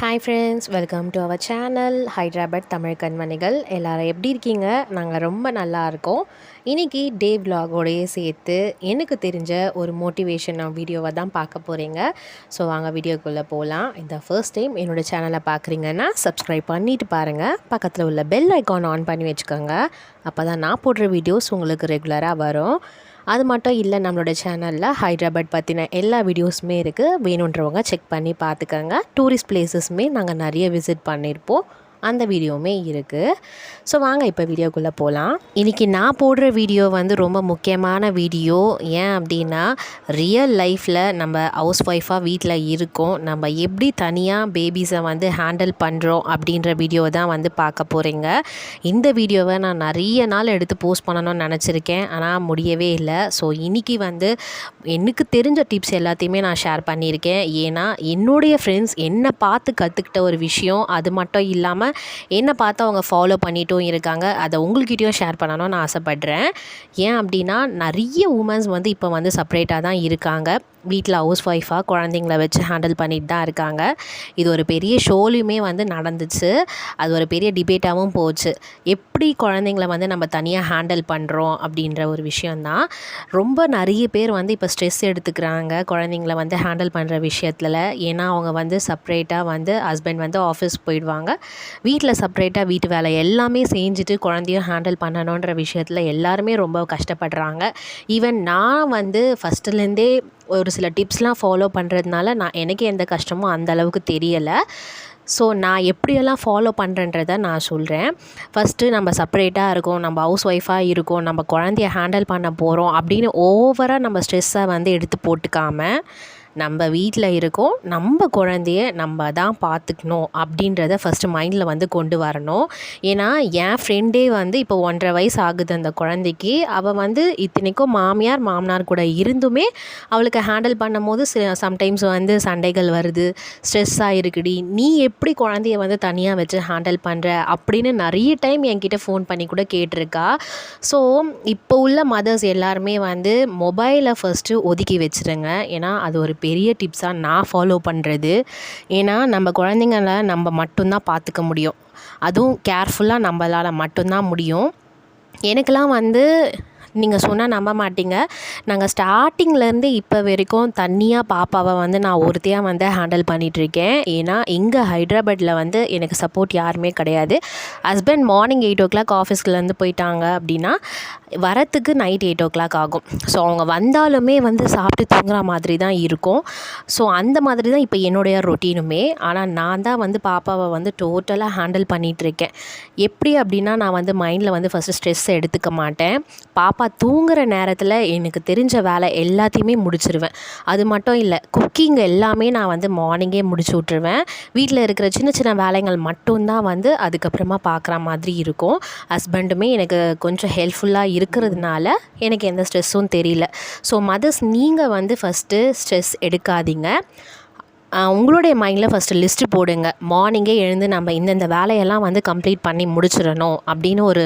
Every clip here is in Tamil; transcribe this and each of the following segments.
Hi friends welcome to our channel Hyderabad Tamil கண்மணிகள் எல்லோரும் எப்படி இருக்கீங்க? நாங்கள் ரொம்ப நல்லா இருக்கோம். இன்றைக்கி டே விலாகோடையே சேர்த்து எனக்கு தெரிஞ்ச ஒரு மோட்டிவேஷன் வீடியோவை தான் பார்க்க போகிறீங்க ஸோ வாங்க வீடியோக்குள்ளே போகலாம் இந்த ஃபர்ஸ்ட் டைம் என்னோடய சேனலை பார்க்குறீங்கன்னா சப்ஸ்கிரைப் பண்ணிவிட்டு பாருங்கள் பக்கத்தில் உள்ள பெல் ஐக்கான் ஆன் பண்ணி வச்சுக்கோங்க. அப்போ தான் நான் போடுற வீடியோஸ் உங்களுக்கு ரெகுலராக வரும். அது மட்டும் இல்லை நம்மளோட சேனலில் ஹைதராபாத் பற்றின எல்லா வீடியோஸுமே இருக்குது வேணுன்றவங்க செக் பண்ணி பார்த்துக்கோங்க. டூரிஸ்ட் பிளேஸஸுமே நாங்கள் நிறைய விசிட் பண்ணியிருப்போம் அந்த வீடியோவுமே இருக்குது ஸோ வாங்க இப்போ வீடியோக்குள்ளே போகலாம் இன்றைக்கி நான் போடுற வீடியோ வந்து ரொம்ப முக்கியமான வீடியோ. ஏன் அப்படின்னா ரியல் லைஃப்பில் நம்ம ஹவுஸ் ஒய்ஃபாக வீட்டில் இருக்கோம். நம்ம எப்படி தனியாக பேபிஸை வந்து ஹேண்டில் பண்ணுறோம் அப்படின்ற வீடியோ தான் வந்து பார்க்க போகிறீங்க இந்த வீடியோவை நான் நிறைய நாள் எடுத்து போஸ்ட் பண்ணணும்னு நினச்சிருக்கேன். ஆனால் முடியவே இல்லை. ஸோ இன்றைக்கி வந்து எனக்கு தெரிஞ்ச டிப்ஸ் எல்லாத்தையுமே நான் ஷேர் பண்ணியிருக்கேன். ஏன்னா என்னுடைய ஃப்ரெண்ட்ஸ் என்னை பார்த்து கற்றுக்கிட்ட ஒரு விஷயம். அது மட்டும் இல்லாமல் என்னை பார்த்து அவங்க ஃபாலோ பண்ணிட்டும் இருக்காங்க அதை உங்கள்கிட்டயும் ஷேர் பண்ணணும்னு ஆசைப்பட்றேன். ஏன் அப்படின்னா நிறைய உமன்ஸ் வந்து இப்போ வந்து செப்ரேட்டாக தான் இருக்காங்க. வீட்டில் ஹவுஸ் ஒய்ஃபாக குழந்தைங்கள வச்சு ஹேண்டில் பண்ணிட்டு தான் இருக்காங்க. இது ஒரு பெரிய ஷோலையுமே வந்து நடந்துச்சு. அது ஒரு பெரிய டிபேட்டாகவும் போச்சு. எப்படி குழந்தைங்கள வந்து நம்ம தனியாக ஹேண்டில் பண்ணுறோம் அப்படின்ற ஒரு விஷயந்தான் ரொம்ப நிறைய பேர் வந்து இப்போ ஸ்ட்ரெஸ் எடுத்துக்கிறாங்க குழந்தைங்கள வந்து ஹேண்டில் பண்ணுற விஷயத்தில். ஏன்னா அவங்க வந்து செப்ரேட்டாக வந்து ஹஸ்பண்ட் வந்து ஆஃபீஸ் போயிடுவாங்க. வீட்டில் செப்ரேட்டாக வீட்டு வேலை எல்லாமே செஞ்சுட்டு குழந்தையும் ஹேண்டில் பண்ணணுன்ற விஷயத்தில் எல்லாருமே ரொம்ப கஷ்டப்படுறாங்க. ஈவன் நான் வந்து ஃபஸ்ட்டுலேருந்தே ஒரு சில டிப்ஸ்லாம் ஃபாலோ பண்ணுறதுனால நான் எனக்கு எந்த கஷ்டமும் அந்த அளவுக்கு தெரியலை. ஸோ நான் எப்படியெல்லாம் ஃபாலோ பண்ணுறன்றத நான் சொல்கிறேன் ஃபஸ்ட்டு நம்ம செப்பரேட்டாக இருக்கோம் நம்ம ஹவுஸ் ஒய்ஃபாக இருக்கோம் நம்ம குழந்தைய ஹேண்டில் பண்ண போகிறோம் அப்படின்னு ஓவராக நம்ம ஸ்ட்ரெஸ்ஸை வந்து எடுத்து போட்டுக்காமல் நம்ம வீட்டில் இருக்கோம் நம்ம குழந்தைய நம்ம தான் பார்த்துக்கணும் அப்படின்றத ஃபஸ்ட்டு மைண்டில் வந்து கொண்டு வரணும். ஏன்னா என் ஃப்ரெண்டே வந்து இப்போ ஒன்றரை வயசு ஆகுது அந்த குழந்தைக்கு. அவள் வந்து இத்தனைக்கும் மாமியார் மாமனார் கூட இருந்துமே அவளுக்கு ஹேண்டில் பண்ணும் போது சம்டைம்ஸ் வந்து சண்டைகள் வருது. ஸ்ட்ரெஸ்ஸாக இருக்குடி நீ எப்படி குழந்தைய வந்து தனியாக வச்சு ஹேண்டில் பண்ணுற அப்படின்னு நிறைய டைம் என்கிட்ட ஃபோன் பண்ணி கூட கேட்டிருக்கா. ஸோ இப்போ உள்ள மதர்ஸ் எல்லாருமே வந்து மொபைலை ஃபஸ்ட்டு ஒதுக்கி வச்சுருங்க. ஏன்னா அது ஒரு பெரிய டிப்ஸாக நான் ஃபாலோ பண்ணுறது ஏன்னா நம்ம குழந்தைங்கள நம்ம மட்டும்தான் பார்த்துக்க முடியும். அதுவும் கேர்ஃபுல்லாக நம்மளால் மட்டும்தான் முடியும். எனக்கெலாம் வந்து நீங்கள் சொன்னால் நம்ப மாட்டீங்க. நாங்கள் ஸ்டார்டிங்லேருந்து இப்போ வரைக்கும் தனியாக பாப்பாவை வந்து நான் ஒருத்தையாக வந்து ஹேண்டில் பண்ணிகிட்ருக்கேன் ஏன்னா இங்கே ஹைதராபாத்தில் வந்து எனக்கு சப்போர்ட் யாருமே கிடையாது. Husband morning eight o'clock ஆஃபீஸ்க்குலேருந்து போயிட்டாங்க அப்படின்னா வரத்துக்கு நைட் எயிட் ஓ கிளாக் ஆகும். ஸோ அவங்க வந்தாலுமே வந்து சாப்பிட்டு தூங்குற மாதிரி தான் இருக்கும். ஸோ அந்த மாதிரி தான் இப்போ என்னுடைய ரொட்டீனுமே ஆனால் நான் தான் வந்து பாப்பாவை வந்து டோட்டலாக ஹேண்டில் பண்ணிகிட்ருக்கேன் எப்படி அப்படின்னா நான் வந்து மைண்டில் வந்து ஃபஸ்ட்டு ஸ்ட்ரெஸ் எடுத்துக்க மாட்டேன். பாப்பா தூங்குகிற நேரத்தில் எனக்கு தெரிஞ்ச வேலை எல்லாத்தையுமே முடிச்சிருவேன். அது மட்டும் இல்லை குக்கிங் எல்லாமே நான் வந்து மார்னிங்கே முடிச்சு விட்ருவேன் வீட்டில் இருக்கிற சின்ன சின்ன வேலைகள் மட்டும்தான் வந்து அதுக்கப்புறமா பார்க்குற மாதிரி இருக்கும். ஹஸ்பண்டுமே எனக்கு கொஞ்சம் ஹெல்ப்ஃபுல்லாக இருக்கிறதுனால எனக்கு எந்த ஸ்ட்ரெஸ்ஸும் தெரியல. ஸோ மதர்ஸ் நீங்கள் வந்து ஃபஸ்ட்டு ஸ்ட்ரெஸ் எடுக்காதீங்க. உங்களுடைய மைண்டில் ஃபஸ்ட்டு லிஸ்ட்டு போடுங்க. மார்னிங்கே எழுந்து நம்ம இந்தந்த வேலையெல்லாம் வந்து கம்ப்ளீட் பண்ணி முடிச்சிடணும் அப்படின்னு ஒரு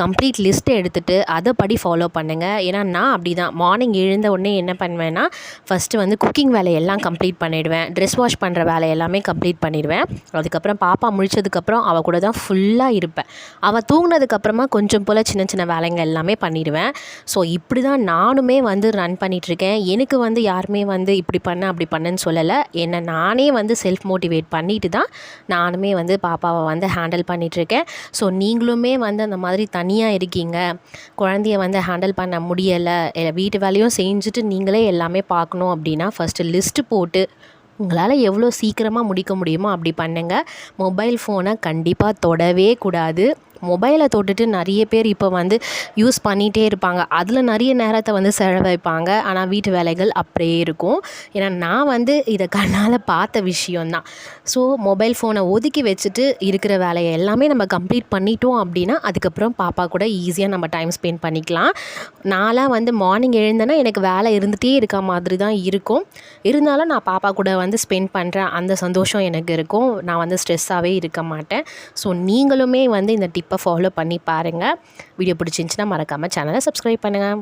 கம்ப்ளீட் லிஸ்ட்டை எடுத்துகிட்டு அதை படி ஃபாலோ பண்ணுங்கள் ஏன்னா நான் அப்படி தான் மார்னிங் எழுந்த உடனே என்ன பண்ணுவேன்னா ஃபஸ்ட்டு வந்து குக்கிங் வேலையெல்லாம் கம்ப்ளீட் பண்ணிவிடுவேன் ட்ரெஸ் வாஷ் பண்ணுற வேலை எல்லாமே கம்ப்ளீட் பண்ணிடுவேன். அதுக்கப்புறம் பாப்பா முடிச்சதுக்கப்புறம் அவள் கூட தான் ஃபுல்லாக இருப்பேன். அவள் தூங்கினதுக்கப்புறமா கொஞ்சம் போல் சின்ன சின்ன வேலைங்க எல்லாமே பண்ணிடுவேன். ஸோ இப்படி தான் நானுமே வந்து ரன் பண்ணிகிட்ருக்கேன் எனக்கு வந்து யாருமே வந்து இப்படி பண்ண அப்படி பண்ணுன்னு சொல்லலை. என்ன நானே வந்து செல்ஃப் மோட்டிவேட் பண்ணிட்டு தான் நானுமே வந்து பாப்பாவை வந்து ஹேண்டில் பண்ணிகிட்ருக்கேன் ஸோ நீங்களுமே வந்து அந்த மாதிரி தனியாக இருக்கீங்க. குழந்தைய வந்து ஹேண்டில் பண்ண முடியலை. வீட்டு வேலையும் செஞ்சுட்டு நீங்களே எல்லாமே பார்க்கணும் அப்படின்னா ஃபஸ்ட்டு லிஸ்ட்டு போட்டு உங்களால் எவ்வளோ சீக்கிரமாக முடிக்க முடியுமோ அப்படி பண்ணுங்கள் மொபைல் ஃபோனை கண்டிப்பாக தொடவே கூடாது. மொபைலை தொட்டுட்டு நிறைய பேர் இப்போ வந்து யூஸ் பண்ணிகிட்டே இருப்பாங்க. அதில் நிறைய நேரத்தை வந்து செலவழிப்பாங்க. ஆனால் வீட்டு வேலைகள் அப்படியே இருக்கும். ஏன்னா நான் வந்து இதை கண்ணால் பார்த்த விஷயந்தான் ஸோ மொபைல் ஃபோனை ஒதுக்கி வச்சுட்டு இருக்கிற வேலையை எல்லாமே நம்ம கம்ப்ளீட் பண்ணிட்டோம் அப்படின்னா அதுக்கப்புறம் பாப்பா கூட ஈஸியாக நம்ம டைம் ஸ்பெண்ட் பண்ணிக்கலாம். நான்லாம் வந்து மார்னிங் எழுந்தேன்னா எனக்கு வேலை இருந்துகிட்டே இருக்க மாதிரி தான் இருக்கும். இருந்தாலும் நான் பாப்பா கூட வந்து ஸ்பெண்ட் பண்ணுறேன் அந்த சந்தோஷம் எனக்கு இருக்கும். நான் வந்து ஸ்ட்ரெஸ்ஸாகவே இருக்க மாட்டேன். ஸோ நீங்களுமே வந்து இந்த டிப் இப்போ ஃபாலோ பண்ணி பாருங்கள் வீடியோ பிடிச்சிருந்துச்சின்னா மறக்காமல் சேனலை சப்ஸ்கிரைப் பண்ணுங்கள்